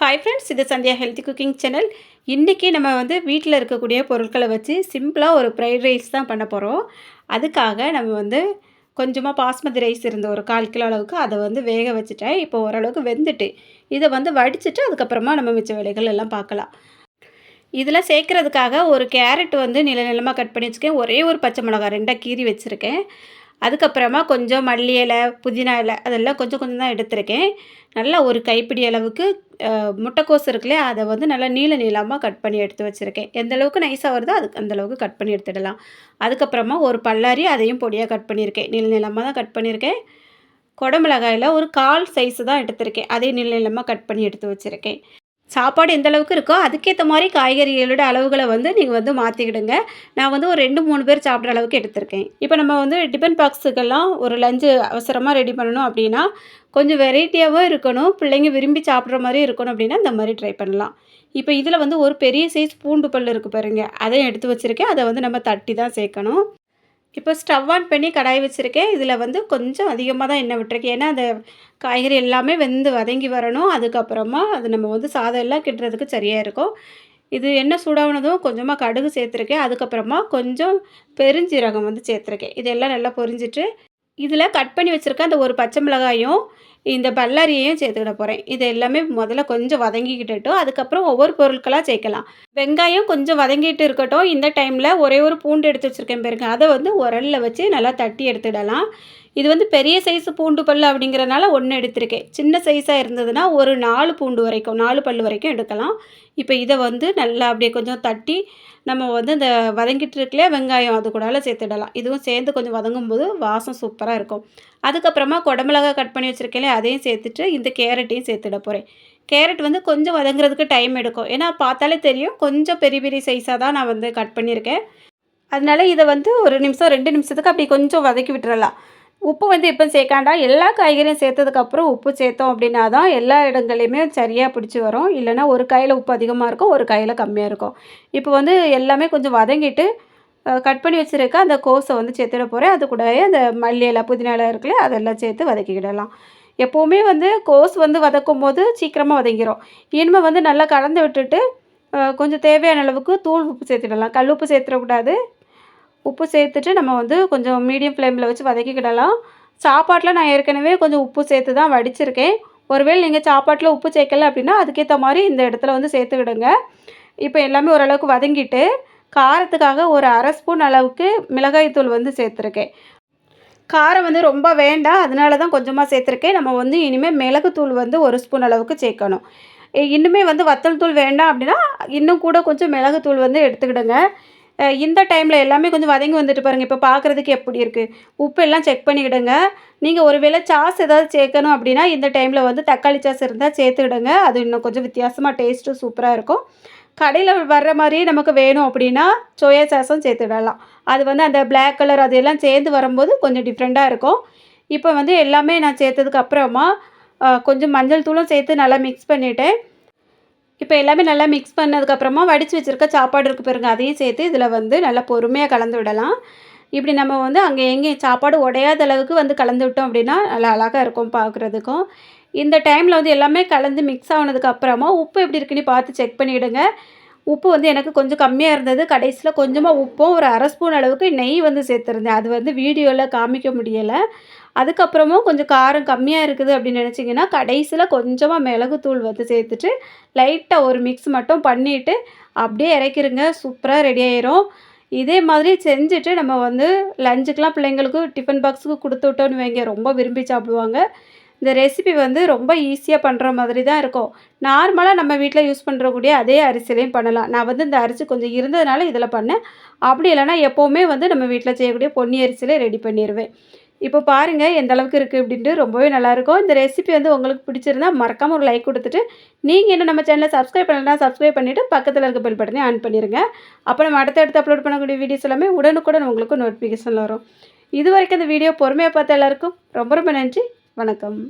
Hi friends இது Sandhya healthy cooking channel இன்றைக்கி நம்ம வந்து வீட்டில் இருக்கக்கூடிய பொருட்களை வச்சு சிம்பிளாக ஒரு ஃப்ரைட் ரைஸ் தான் பண்ண போகிறோம் அதுக்காக நம்ம வந்து கொஞ்சமாக பாஸ்மதி ரைஸ் இருந்த ஒரு கால் கிலோ அளவுக்கு அதை வந்து வேக வச்சுட்டேன். இப்போ ஓரளவுக்கு வெந்துட்டு இதை வந்து வடிச்சிட்டு அதுக்கப்புறமா நம்ம மிச்ச வேலைகள் எல்லாம் பார்க்கலாம். இதில் சேர்க்குறதுக்காக ஒரு கேரட் வந்து நில நிலமாக கட் பண்ணி வச்சுருக்கேன். ஒரே ஒரு பச்சை மிளகா ரெண்டாக கீறி வச்சுருக்கேன். அதுக்கப்புறமா கொஞ்சம் மல்லி இலை புதினா இலை அதெல்லாம் கொஞ்சம் கொஞ்சம் தான் எடுத்திருக்கேன். நல்லா ஒரு கைப்பிடி அளவுக்கு முட்டைக்கோஸ் இருக்குல்லையே அதை வந்து நல்லா நீள நீளமாக கட் பண்ணி எடுத்து வச்சுருக்கேன். எந்த அளவுக்கு நைஸாக வருதோ அதுக்கு அந்தளவுக்கு கட் பண்ணி எடுத்துடலாம். அதுக்கப்புறமா ஒரு பல்லாரி அதையும் பொடியாக கட் பண்ணியிருக்கேன். நீள நீளமாக தான் கட் பண்ணியிருக்கேன். குடமிளகாயில் ஒரு கால் சைஸு தான் எடுத்திருக்கேன். அதே நீள நீளமாக கட் பண்ணி எடுத்து வச்சுருக்கேன். சாப்பாடு எந்த அளவுக்கு இருக்கோ அதுக்கேற்ற மாதிரி காய்கறிகளோட அளவுகளை வந்து நீங்கள் வந்து மாற்றிக்கிடுங்க நான் வந்து ஒரு ரெண்டு மூணு பேர் சாப்பிட்ற அளவுக்கு எடுத்திருக்கேன். இப்போ நம்ம வந்து டிஃபன் பாக்ஸுக்கெல்லாம் ஒரு லஞ்சு அவசரமாக ரெடி பண்ணணும் அப்படின்னா கொஞ்சம் வெரைட்டியாகவும் இருக்கணும். பிள்ளைங்க விரும்பி சாப்பிட்ற மாதிரி இருக்கணும் அப்படின்னா இந்த மாதிரி ட்ரை பண்ணலாம். இப்போ இதில் வந்து ஒரு பெரிய சைஸ் பூண்டு பல் இருக்குது பாருங்கள் அதையும் எடுத்து வச்சுருக்கேன். அதை வந்து நம்ம தட்டி தான் சேர்க்கணும். இப்போ ஸ்டவ் ஆன் பண்ணி கடாய் வச்சுருக்கேன். இதில் வந்து கொஞ்சம் அதிகமாக தான் எண்ணெய் விட்டுருக்கேன். ஏன்னா அந்த காய்கறி எல்லாமே வெந்து வதங்கி வரணும். அதுக்கப்புறமா அது நம்ம வந்து சாதம் எல்லாம் கிட்டுறதுக்கு சரியாக இருக்கும். இது எண்ணெய் சூடானதும் கொஞ்சமாக கடுகு சேர்த்துருக்கேன். அதுக்கப்புறமா கொஞ்சம் பெருஞ்சீரகம் வந்து சேர்த்துருக்கேன். இதெல்லாம் நல்லா பொரிஞ்சிட்டு இதில் கட் பண்ணி வச்சுருக்க அந்த ஒரு பச்சை மிளகாயும் இந்த பல்லாரியையும் சேர்த்துக்கிட போகிறேன் இது எல்லாமே முதல்ல கொஞ்சம் வதங்கிக்கிட்டுட்டும் அதுக்கப்புறம் ஒவ்வொரு பொருட்களாக சேர்க்கலாம். வெங்காயம் கொஞ்சம் வதங்கிட்டு இருக்கட்டும். இந்த டைமில் ஒரே ஒரு பூண்டு எடுத்து வச்சுருக்கேன் பாருங்க. அதை வந்து உரலில் வச்சு நல்லா தட்டி எடுத்துடலாம். இது வந்து பெரிய சைஸ் பூண்டு பல் அப்படிங்கிறனால ஒன்று எடுத்திருக்கேன். சின்ன சைஸாக இருந்ததுன்னா ஒரு நாலு பூண்டு வரைக்கும் நாலு பல் வரைக்கும் எடுக்கலாம். இப்போ இதை வந்து நல்லா அப்படியே கொஞ்சம் தட்டி நம்ம வந்து இந்த வதங்கிட்டு இருக்கலையே வெங்காயம் அது கூடால சேர்த்துடலாம். இதுவும் சேர்ந்து கொஞ்சம் வதங்கும் போது வாசம் சூப்பராக இருக்கும். அதுக்கப்புறமா குடமிளகா கட் பண்ணி வச்சுருக்கேன் அதையும் சேர்த்துட்டு இந்த கேரட்டையும் சேர்த்துட போகிறேன் கேரட் வந்து கொஞ்சம் வதங்குறதுக்கு டைம் எடுக்கும். ஏன்னா பார்த்தாலே தெரியும். கொஞ்சம் பெரிய பெரிய சைஸாக தான் நான் வந்து கட் பண்ணியிருக்கேன். அதனால இதை வந்து ஒரு நிமிஷம் ரெண்டு நிமிஷத்துக்கு அப்படி கொஞ்சம் வதக்கி விட்டுறலாம். உப்பு வந்து எப்போ சேர்க்காண்டா எல்லா காய்கறியும் சேர்த்ததுக்கப்புறம் உப்பு சேர்த்தோம் அப்படின்னா தான் எல்லா இடங்கள்லையுமே சரியாக பிடிச்சி வரும். இல்லைனா ஒரு காயில் உப்பு அதிகமாக இருக்கும் ஒரு காயில் கம்மியாக இருக்கும். இப்போ வந்து எல்லாமே கொஞ்சம் வதங்கிட்டு கட் பண்ணி வச்சுருக்க அந்த கோஸை வந்து சேர்த்துட போகிறேன் அது கூடவே அந்த மல்லி இலை புதினா இலை இருக்குல்ல அதெல்லாம் சேர்த்து வதக்கிக்கிடலாம். எப்போவுமே வந்து கோஸ் வந்து வதக்கும் போது சீக்கிரமாக வதங்கிடும் இனிமேல் வந்து நல்லா கலந்து விட்டுட்டு கொஞ்சம் தேவையான அளவுக்கு தூள் உப்பு சேர்த்துடலாம். கல் உப்பு சேர்த்துடக்கூடாது. உப்பு சேர்த்துட்டு நம்ம வந்து கொஞ்சம் மீடியம் ஃப்ளேமில் வச்சு வதக்கிக்கிடலாம். சாப்பாட்டில் நான் ஏற்கனவே கொஞ்சம் உப்பு சேர்த்து தான் வடிச்சிருக்கேன். ஒருவேளை நீங்கள் சாப்பாட்டில் உப்பு சேர்க்கல அப்படின்னா அதுக்கேற்ற மாதிரி இந்த இடத்துல வந்து சேர்த்துக்கிடுங்க. இப்போ எல்லாமே ஓரளவுக்கு வதங்கிட்டு காரத்துக்காக ஒரு அரை ஸ்பூன் அளவுக்கு மிளகாய்த்தூள் வந்து சேர்த்துருக்கேன். காரம் வந்து ரொம்ப வேண்டாம். அதனால தான் கொஞ்சமாக சேர்த்துருக்கேன். நம்ம வந்து இனிமேல் மிளகுத்தூள் வந்து ஒரு ஸ்பூன் அளவுக்கு சேர்க்கணும். இன்னுமே வந்து வத்தல் தூள் வேண்டாம் அப்படின்னா இன்னும் கூட கொஞ்சம் மிளகுத்தூள் வந்து எடுத்துக்கிடுங்க. இந்த டைமில் எல்லாமே கொஞ்சம் வதங்கி வந்துட்டு பாருங்கள் இப்போ பார்க்குறதுக்கு எப்படி இருக்குது உப்பு எல்லாம் செக் பண்ணிவிடுங்க நீங்கள் ஒரு வேளை சாஸ் ஏதாவது சேர்க்கணும் அப்படின்னா இந்த டைமில் வந்து தக்காளி சாஸ் இருந்தால் சேர்த்துக்கிடுங்க. அது இன்னும் கொஞ்சம் வித்தியாசமாக டேஸ்ட்டும் சூப்பராக இருக்கும். கடையில் வர்ற மாதிரியே நமக்கு வேணும் அப்படின்னா சோயா சாஸும் சேர்த்து விடலாம். அது வந்து அந்த பிளாக் கலர் அது எல்லாம் சேர்ந்து வரும்போது கொஞ்சம் டிஃப்ரெண்ட்டாக இருக்கும். இப்போ வந்து எல்லாமே நான் சேர்த்ததுக்கு அப்புறமா கொஞ்சம் மஞ்சள் தூளும் சேர்த்து நல்லா மிக்ஸ் பண்ணிவிட்டேன் இப்போ எல்லாமே நல்லா மிக்ஸ் பண்ணதுக்கப்புறமா வடித்து வச்சுருக்க சாப்பாடு இருக்குது பாருங்க அதையும் சேர்த்து இதில் வந்து நல்லா பொறுமையாக கலந்து விடலாம். இப்படி நம்ம வந்து அங்கே எங்கேயும் சாப்பாடு உடையாத அளவுக்கு வந்து கலந்து விட்டோம் அப்படின்னா நல்லா அழகாக இருக்கும் பார்க்குறதுக்கும் இந்த டைமில் வந்து எல்லாமே கலந்து மிக்ஸ் ஆனதுக்கப்புறமா உப்பு எப்படி இருக்குன்னு பார்த்து செக் பண்ணிவிடுங்க உப்பு வந்து எனக்கு கொஞ்சம் கம்மியாக இருந்தது. கடைசியில் கொஞ்சமாக உப்பும் ஒரு அரை ஸ்பூன் அளவுக்கு நெய் வந்து சேர்த்துருந்தேன். அது வந்து வீடியோவில் காமிக்க முடியலை. அதுக்கப்புறமும் கொஞ்சம் காரம் கம்மியாக இருக்குது அப்படின்னு நினச்சிங்கன்னா கடைசியில் கொஞ்சமாக மிளகுத்தூள் வந்து சேர்த்துட்டு லைட்டாக ஒரு மிக்ஸ் மட்டும் பண்ணிவிட்டு அப்படியே இறக்கிருங்க. சூப்பராக ரெடி ஆயிரும். இதே மாதிரி செஞ்சுட்டு நம்ம வந்து லஞ்சுக்கெலாம் பிள்ளைங்களுக்கு டிஃபன் பாக்ஸுக்கு கொடுத்து விட்டோன்னு வைங்க. ரொம்ப விரும்பி சாப்பிடுவாங்க. இந்த ரெசிபி வந்து ரொம்ப ஈஸியாக பண்ணுற மாதிரி தான் இருக்கும். நார்மலாக நம்ம வீட்டில் யூஸ் பண்ணுறக்கூடிய அதே அரிசிலையும் பண்ணலாம். நான் வந்து இந்த அரிசி கொஞ்சம் இருந்ததுனால இதில் பண்ணேன். அப்படி இல்லைனா எப்போவுமே வந்து நம்ம வீட்டில் செய்யக்கூடிய பொன்னி அரிசியிலே ரெடி பண்ணிடுவேன் இப்போ பாருங்கள் எந்த அளவுக்கு இருக்குது அப்படின்ட்டு ரொம்பவே நல்லாயிருக்கும். இந்த ரெசிபி வந்து உங்களுக்கு பிடிச்சிருந்தா மறக்காமல் ஒரு லைக் கொடுத்துட்டு நீங்கள் என்ன நம்ம சேனலை சப்ஸ்கிரைப் பண்ணலாம் சப்ஸ்கிரைப் பண்ணிவிட்டு பக்கத்தில் இருக்க பெல் பட்டனே ஆன் பண்ணிடுங்க அப்போ நம்ம அடுத்த அடுத்து அப்லோட் பண்ணக்கூடிய வீடியோஸ் எல்லாமே உடனுக்குடன் உங்களுக்கு நோட்டிஃபிகேஷன் வரும். இது வரைக்கும் இந்த வீடியோ பொறுமையாக பார்த்த எல்லாருக்கும் ரொம்ப ரொம்ப நன்றி. வணக்கம்.